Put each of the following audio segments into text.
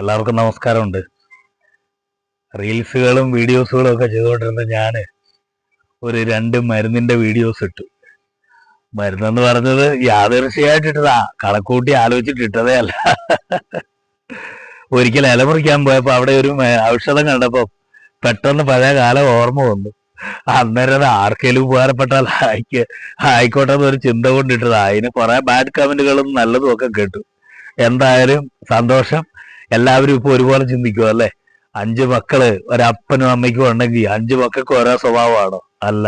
എല്ലാവർക്കും നമസ്കാരമുണ്ട്. റീൽസുകളും വീഡിയോസുകളും ഒക്കെ ചെയ്തുകൊണ്ടിരുന്ന ഞാൻ ഒരു രണ്ട് മരുന്നിന്റെ വീഡിയോസ് ഇട്ടു. മരുന്നെന്ന് പറഞ്ഞത് യാദൃശ്യമായിട്ട് ഇട്ടതാ കണക്കൂട്ടി ആലോചിച്ചിട്ട് ഇട്ടതേ അല്ല. ഒരിക്കൽ ഇല മുറിക്കാൻ പോയപ്പോൾ അവിടെ ഒരു ഔഷധം കണ്ടപ്പോൾ പെട്ടെന്ന് പഴയ കാലം ഓർമ്മ വന്നു. അന്നേരം ആർക്കെങ്കിലും ഉപകാരപ്പെട്ടാൽ ആയിക്ക് ആയിക്കോട്ടെ എന്നൊരു ചിന്ത കൊണ്ടിട്ടതാ. അതിന് കുറെ ബാഡ് കമന്റുകളും നല്ലതും ഒക്കെ കേട്ടു. എന്തായാലും സന്തോഷം. എല്ലാവരും ഇപ്പൊ ഒരുപോലെ ചിന്തിക്കുക അല്ലെ? അഞ്ച് മക്കൾ ഒരപ്പനും അമ്മയ്ക്കും ഉണ്ടെങ്കിൽ അഞ്ച് മക്കൾക്ക് ഓരോ സ്വഭാവമാണോ? അല്ല.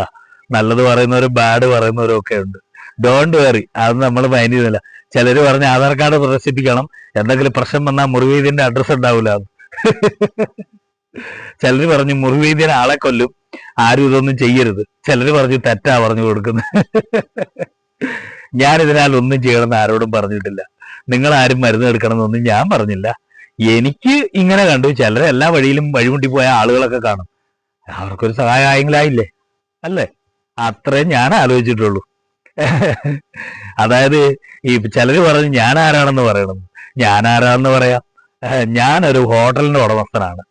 നല്ലത് പറയുന്നവരും ബാഡ് പറയുന്നവരും ഒക്കെ ഉണ്ട്. ഡോണ്ട് വേറി അത് നമ്മൾ മൈൻഡ് ചെയ്യുന്നില്ല. ചിലര് പറഞ്ഞ ആധാർ കാർഡ് പ്രദർശിപ്പിക്കണം. എന്തെങ്കിലും പ്രശ്നം വന്നാൽ മുറിവീതിന്റെ അഡ്രസ് ഉണ്ടാവില്ല ചിലര് പറഞ്ഞു മുറിവൈദ്യനെ ആളെ കൊല്ലും. ആരും ഇതൊന്നും ചെയ്യരുത്. ചിലര് പറഞ്ഞു തെറ്റാ പറഞ്ഞു കൊടുക്കുന്നത് ഞാൻ ഇതിനാൽ ഒന്നും ചെയ്യണമെന്ന് ആരോടും പറഞ്ഞിട്ടില്ല. നിങ്ങൾ ആരും മരുന്ന് എടുക്കണമെന്നൊന്നും ഞാൻ പറഞ്ഞില്ല. എനിക്ക് ഇങ്ങനെ കണ്ടു. ചിലർ എല്ലാ വഴിയിലും വഴിമുട്ടി പോയ ആളുകളൊക്കെ കാണും. അവർക്കൊരു സഹായമായെങ്കിലായില്ലേ അല്ലേ? അത്രേ ഞാൻ ആലോചിച്ചിട്ടുള്ളൂ. അതായത് ഈ ചിലര് പറഞ്ഞു ഞാൻ ആരാണെന്ന് പറയണം. ഞാൻ ആരാണെന്ന് പറയാം. ഞാനൊരു ഹോട്ടലിന്റെ ഉടമസ്ഥനാണ്.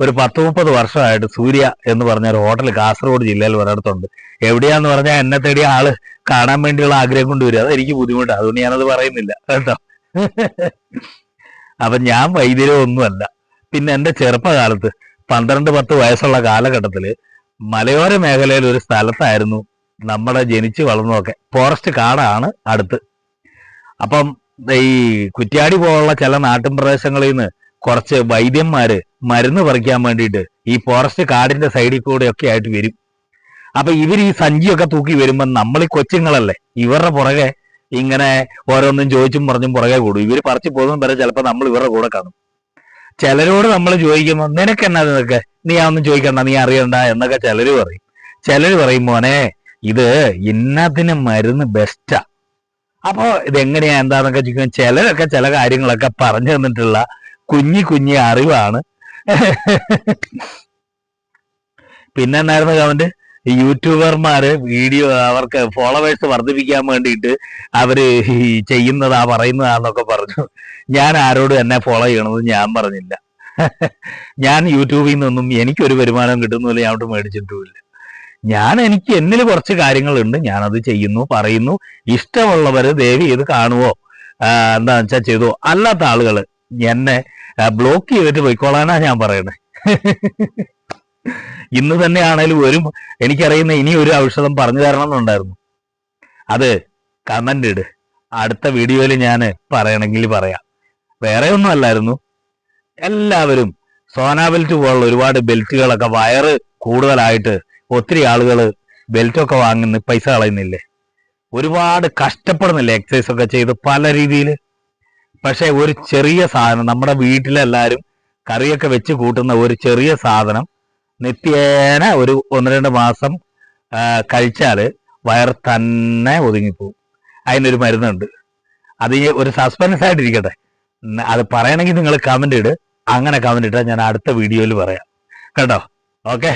ഒരു പത്ത് മുപ്പത് വർഷമായിട്ട് സൂര്യ എന്ന് പറഞ്ഞ ഒരു ഹോട്ടൽ കാസർഗോഡ് ജില്ലയിൽ ഒരിടത്തുണ്ട്. എവിടെയാന്ന് പറഞ്ഞാൽ എന്നെ തേടിയ ആൾ കാണാൻ വേണ്ടിയുള്ള ആഗ്രഹം കൊണ്ടുവരും അത് എനിക്ക് ബുദ്ധിമുട്ടാണ് അതുകൊണ്ട് ഞാനത് പറയുന്നില്ല. കേട്ടോ? അപ്പൊ ഞാൻ വൈദ്യരോ ഒന്നുമല്ല. പിന്നെ എന്റെ ചെറുപ്പകാലത്ത് പന്ത്രണ്ട് പത്ത് വയസ്സുള്ള കാലഘട്ടത്തിൽ മലയോര മേഖലയിൽ ഒരു സ്ഥലത്തായിരുന്നു നമ്മുടെ ജനിച്ചു വളർന്നതൊക്കെ. ഫോറസ്റ്റ് കാടാണ് അടുത്ത്. അപ്പം ഈ കുറ്റ്യാടി പോലുള്ള ചില നാട്ടിൻ പ്രദേശങ്ങളിൽ നിന്ന് കുറച്ച് വൈദ്യന്മാര് മരുന്ന് പറിക്കാൻ വേണ്ടിയിട്ട് ഈ ഫോറസ്റ്റ് കാടിന്റെ സൈഡിൽ കൂടെ ഒക്കെ ആയിട്ട് വരും. അപ്പൊ ഇവർ ഈ സഞ്ചിയൊക്കെ തൂക്കി വരുമ്പോൾ നമ്മൾ ഈ കൊച്ചുങ്ങളല്ലേ ഇവരുടെ പുറകെ ഇങ്ങനെ ഓരോന്നും ചോദിച്ചും പറഞ്ഞും പുറകെ കൂടും. ഇവർ പറിച്ചു പോകുന്ന വരെ ചിലപ്പോൾ നമ്മൾ ഇവരുടെ കൂടെ കാണും. ചിലരോട് നമ്മൾ ചോദിക്കുമ്പോൾ നിനക്ക് എന്നാ നിനക്ക്? നീ ഒന്നും ചോദിക്കണ്ട നീ അറിയണ്ട എന്നൊക്കെ ചിലര് പറയും. ചിലര് പറയും മോനെ ഇത് ഇന്നതിന് മരുന്ന് ബെസ്റ്റാ അപ്പോ ഇതെങ്ങനെയാ എന്താന്നൊക്കെ ചോദിക്കുമ്പോൾ ചിലരൊക്കെ ചില കാര്യങ്ങളൊക്കെ പറഞ്ഞു തന്നിട്ടുള്ള കുഞ്ഞി കുഞ്ഞി അറിവാണ്. പിന്നെ എന്നായിരുന്നു കമന്റ് ഈ യൂട്യൂബർമാര് വീഡിയോ അവർക്ക് ഫോളോവേഴ്സ് വർദ്ധിപ്പിക്കാൻ വേണ്ടിയിട്ട് അവർ ഈ ചെയ്യുന്നതാ പറയുന്നതാന്നൊക്കെ പറഞ്ഞു. ഞാൻ ആരോടും എന്നെ ഫോളോ ചെയ്യണമെന്ന് ഞാൻ പറഞ്ഞില്ല. ഞാൻ യൂട്യൂബിൽ നിന്നൊന്നും എനിക്കൊരു വരുമാനം കിട്ടുന്നില്ല ഞാൻ അവിടെ മേടിച്ചിട്ടുമില്ല. ഞാൻ എനിക്ക് എന്നിൽ കുറച്ച് കാര്യങ്ങളുണ്ട് ഞാനത് ചെയ്യുന്നു പറയുന്നു. ഇഷ്ടമുള്ളവര് ദേവി ഇത് കാണുവോ? എന്താ വെച്ചാൽ ചെയ്തോ? അല്ലാത്ത ആളുകൾ എന്നെ ബ്ലോക്ക് ചെയ്തിട്ട് പോയിക്കോളാനാ ഞാൻ പറയണേ. ഇന്ന് തന്നെ ആണേലും ഒരു എനിക്കറിയുന്ന ഇനി ഒരു ഔഷധം പറഞ്ഞു തരണം എന്നുണ്ടായിരുന്നു. അത് കമന്റ് ഇട്. അടുത്ത വീഡിയോയിൽ ഞാൻ പറയണമെങ്കിൽ പറയാം. വേറെ ഒന്നും അല്ലായിരുന്നു. എല്ലാവരും സോനാ ബെൽറ്റ് പോലുള്ള ഒരുപാട് ബെൽറ്റുകളൊക്കെ വയറ് കൂടുതലായിട്ട് ഒത്തിരി ആളുകൾ ബെൽറ്റൊക്കെ വാങ്ങുന്ന പൈസ കളയുന്നില്ലേ? ഒരുപാട് കഷ്ടപ്പെടുന്നില്ലേ എക്സസൈസ് ഒക്കെ ചെയ്ത് പല രീതിയിൽ. പക്ഷെ ഒരു ചെറിയ സാധനം നമ്മുടെ വീട്ടിലെല്ലാവരും കറിയൊക്കെ വെച്ച് കൂട്ടുന്ന ഒരു ചെറിയ സാധനം നിത്യേന ഒരു ഒന്ന് രണ്ട് മാസം കഴിച്ചാൽ വയർ തന്നെ ഒതുങ്ങിപ്പോവും. അതിനൊരു മരുന്നുണ്ട്. അത് ഒരു സസ്പെൻസ് ആയിട്ടിരിക്കട്ടെ. അത് പറയണമെങ്കിൽ നിങ്ങൾ കമന്റ് ഇട്. അങ്ങനെ കമന്റ് ഇട്ടാൽ ഞാൻ അടുത്ത വീഡിയോയിൽ പറയാം. കേട്ടോ? ഓക്കെ